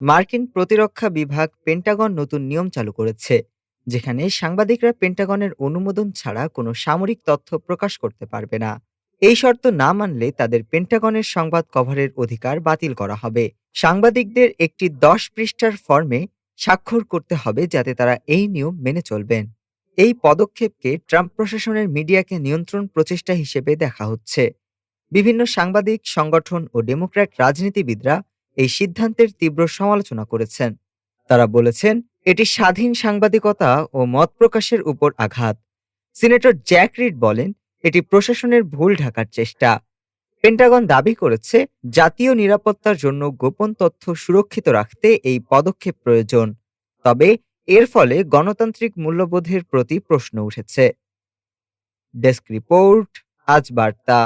মার্কিন প্রতিরক্ষা বিভাগ পেন্টাগন নতুন নিয়ম চালু করেছে, যেখানে সাংবাদিকরা পেন্টাগনের অনুমোদন ছাড়া কোনো সামরিক তথ্য প্রকাশ করতে পারবে না। এই শর্ত না মানলে তাদের পেন্টাগনের সংবাদ কভারের অধিকার বাতিল করা হবে। সাংবাদিকদের একটি দশ পৃষ্ঠার ফর্মে স্বাক্ষর করতে হবে যাতে তারা এই নিয়ম মেনে চলবেন। এই পদক্ষেপকে ট্রাম্প প্রশাসনের মিডিয়াকে নিয়ন্ত্রণ প্রচেষ্টা হিসেবে দেখা হচ্ছে। বিভিন্ন সাংবাদিক, সংগঠন ও ডেমোক্র্যাট রাজনীতিবিদরা এই সিদ্ধান্তের তীব্র সমালোচনা করেছেন। তারা বলেছেন, এটি স্বাধীন সাংবাদিকতা ও মত প্রকাশের উপর আঘাত। সিনেটর জ্যাক রিড বলেন, এটি প্রশাসনের ভুল ঢাকার চেষ্টা। পেন্টাগন দাবি করেছে, জাতীয় নিরাপত্তার জন্য গোপন তথ্য সুরক্ষিত রাখতে এই পদক্ষেপ প্রয়োজন। তবে এর ফলে গণতান্ত্রিক মূল্যবোধের প্রতি প্রশ্ন উঠেছে। ডেস্ক রিপোর্ট, আজ বার্তা।